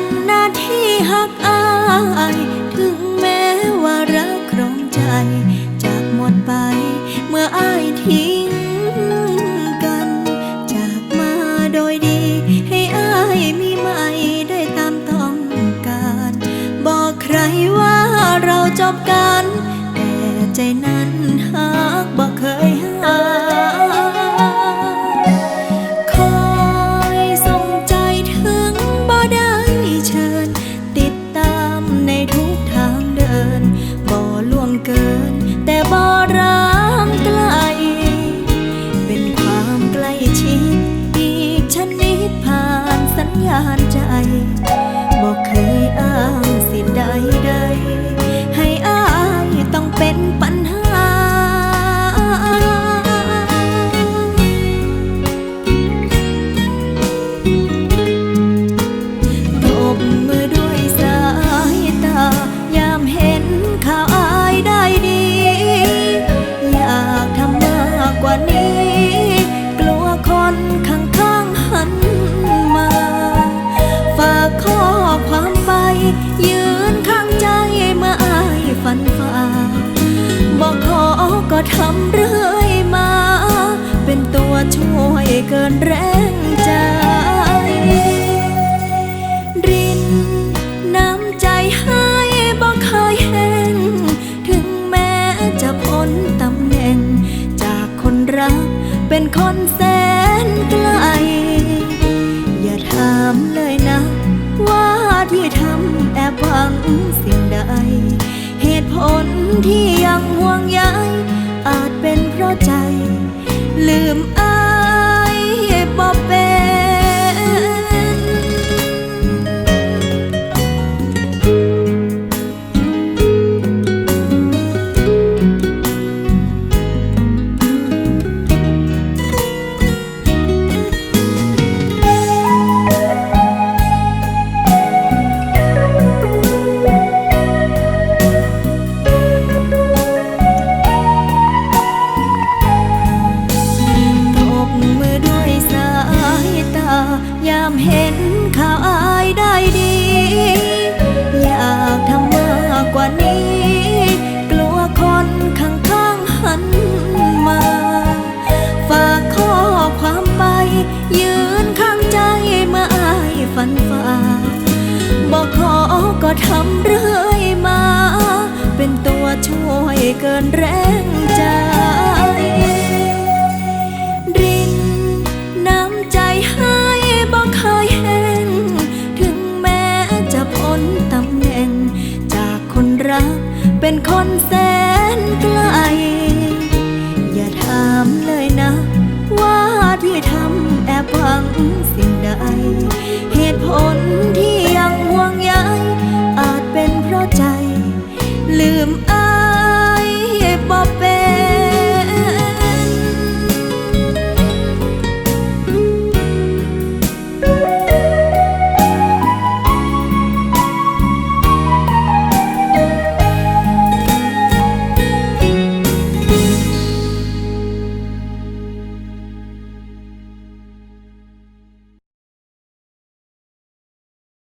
ำหน้าที่หักอาย ถึงแม้ว่ารักครองใจ จากหมดไป เมื่ออายทิ้งกัน จากมาโดยดี ให้อายมีใหม่ได้ตามต้องการ บอกใครว่าเราจบกัน แต่ใจนั้น แต่โบรา เป็นคนแสนไกล อย่าถามเลยนะ ว่าที่ทำแอบหวังสิ่งใด เหตุผลที่ยังห่วงใยอาจเป็นเพราะใจ ลืมอาำเรื่อยมา เป็นตัวช่วยเกินแรงใจรินน้ำใจให้บ่เคยแห้งถึงแม้จะพ้นตำแหน่ง จากคนรักเป็นคนแสนไกล อย่าถามเลยนะ ว่าที่ทำแอบหวังสิ่ง